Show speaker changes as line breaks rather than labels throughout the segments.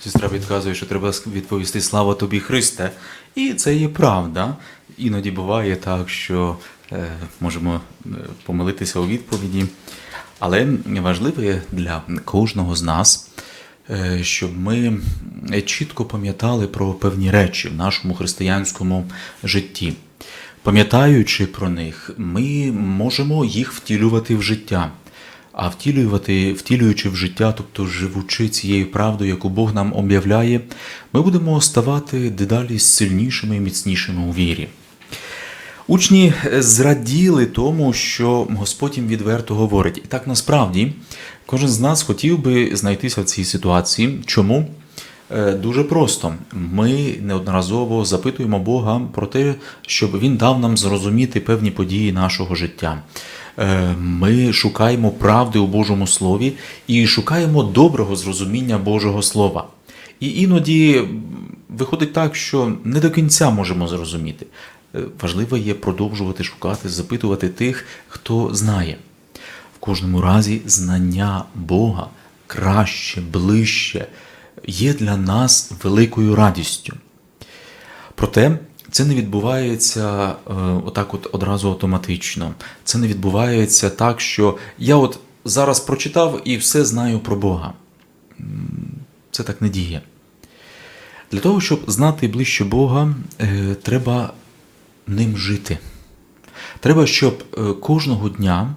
Сестра відказує, що треба відповісти Слава тобі, Христе. І це є правда. Іноді буває так, що е, можемо е, помилитися у відповіді. Але важливе для кожного з нас, е, щоб ми чітко пам'ятали про певні речі в нашому християнському житті. Пам'ятаючи про них, ми можемо їх втілювати в життя. А втілювати, втілюючи в життя, тобто живучи цією правдою, яку Бог нам об'являє, ми будемо ставати дедалі сильнішими і міцнішими у вірі. Учні зраділи тому, що Господь їм відверто говорить. І так насправді кожен з нас хотів би знайтися в цій ситуації. Чому? Е, Дуже просто. Ми неодноразово запитуємо Бога про те, щоб Він дав нам зрозуміти певні події нашого життя. Е, Ми шукаємо правди у Божому Слові і шукаємо доброго зрозуміння Божого Слова. І іноді виходить так, що не до кінця можемо зрозуміти. Е, Важливо є продовжувати шукати, запитувати тих, хто знає. В кожному разі знання Бога краще, ближче є для нас великою радістю. Проте це не відбувається е, отак от одразу автоматично. Це не відбувається так, що я от зараз прочитав і все знаю про Бога. Це так не діє. Для того, щоб знати ближче Бога, е, треба ним жити. Треба, щоб е, кожного дня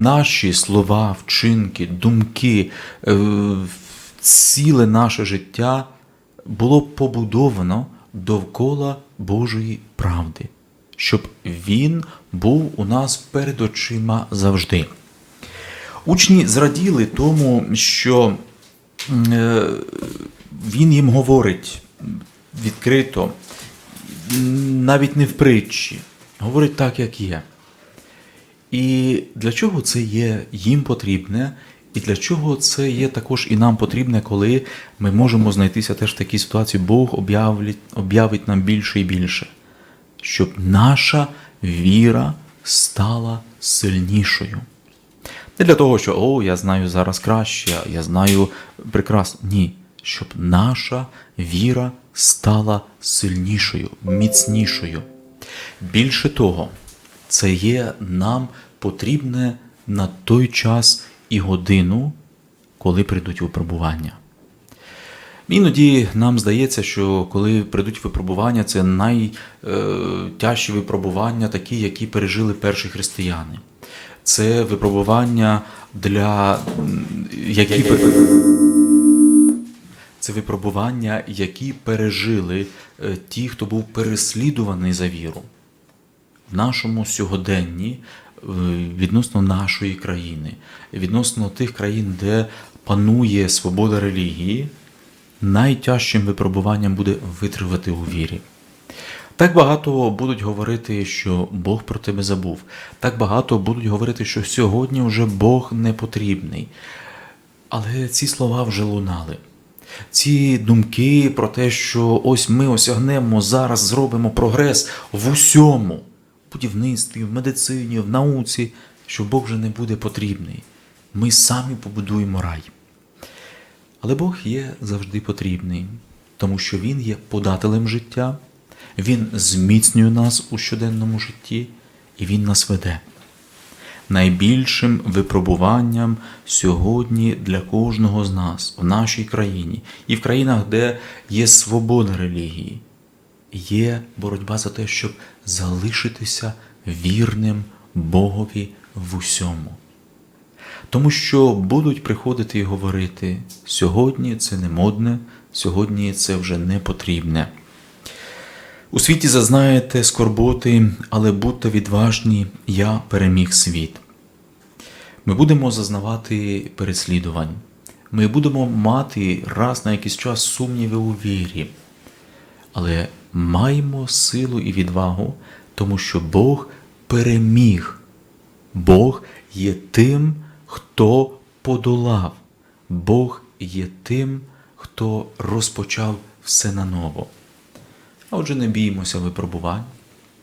наші слова, вчинки, думки, ціле наше життя було побудовано довкола Божої правди, щоб Він був у нас перед очима завжди. Учні зраділи тому, що е, він їм говорить відкрито, навіть не в притчі, говорить так, як є. І для чого це є їм потрібне, і для чого це є також і нам потрібне, коли ми можемо знайтися теж в такій ситуації, Бог об'явить, об'явить нам більше і більше, щоб наша віра стала сильнішою. Не для того, що о, я знаю зараз краще, я знаю прекрасно. Ні, щоб наша віра стала сильнішою, міцнішою. Більше того, це є нам потрібне на той час і годину, коли прийдуть випробування. Іноді нам здається, що коли прийдуть випробування, це найтяжчі випробування, такі, які пережили перші християни. Це випробування для які це випробування, які пережили е, ті, хто був переслідуваний за віру. В нашому сьогоденні відносно нашої країни, відносно тих країн, де панує свобода релігії, найтяжчим випробуванням буде витривати у вірі. Так багато будуть говорити, що Бог про тебе забув. Так багато будуть говорити, що сьогодні вже Бог не потрібний. Але ці слова вже лунали. Ці думки про те, що ось ми осягнемо зараз, зробимо прогрес в усьому, будівництві, в медицині, в науці, що Бог вже не буде потрібний. Ми самі побудуємо рай. Але Бог є завжди потрібний, тому що Він є подателем життя, Він зміцнює нас у щоденному житті і Він нас веде. Найбільшим випробуванням сьогодні для кожного з нас в нашій країні і в країнах, де є свобода релігії, є боротьба за те, щоб залишитися вірним Богові в усьому. Тому що будуть приходити і говорити: сьогодні це не модне, сьогодні це вже не потрібне. У світі зазнаєте скорботи, але будьте відважні, я переміг світ. Ми будемо зазнавати переслідувань. Ми будемо мати раз на якийсь час сумніви у вірі. Але маємо силу і відвагу, тому що Бог переміг. Бог є тим, хто подолав. Бог є тим, хто розпочав все наново. А отже, не біймося випробувань,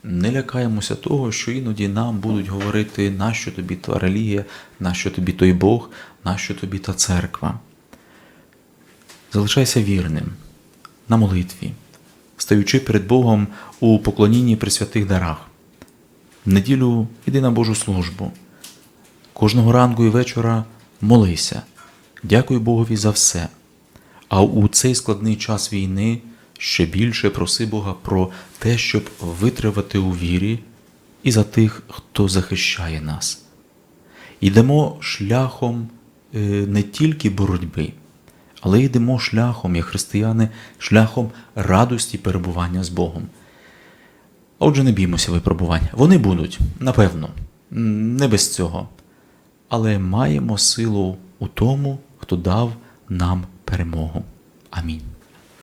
не лякаємося того, що іноді нам будуть говорити, нащо тобі та релігія, нащо тобі той Бог, нащо тобі та церква. залишайся вірним на молитві, стаючи перед Богом у поклонінні при святих дарах. В неділю іди на Божу службу. Кожного ранку і вечора молися. Дякуй Богові за все. А у цей складний час війни ще більше проси Бога про те, щоб витривати у вірі і за тих, хто захищає нас. Йдемо шляхом е, не тільки боротьби, але йдемо шляхом, як християни, шляхом радості перебування з Богом. Отже, не біймося випробувань. Вони будуть, напевно, не без цього. Але маємо силу у тому, хто дав нам перемогу. Амінь.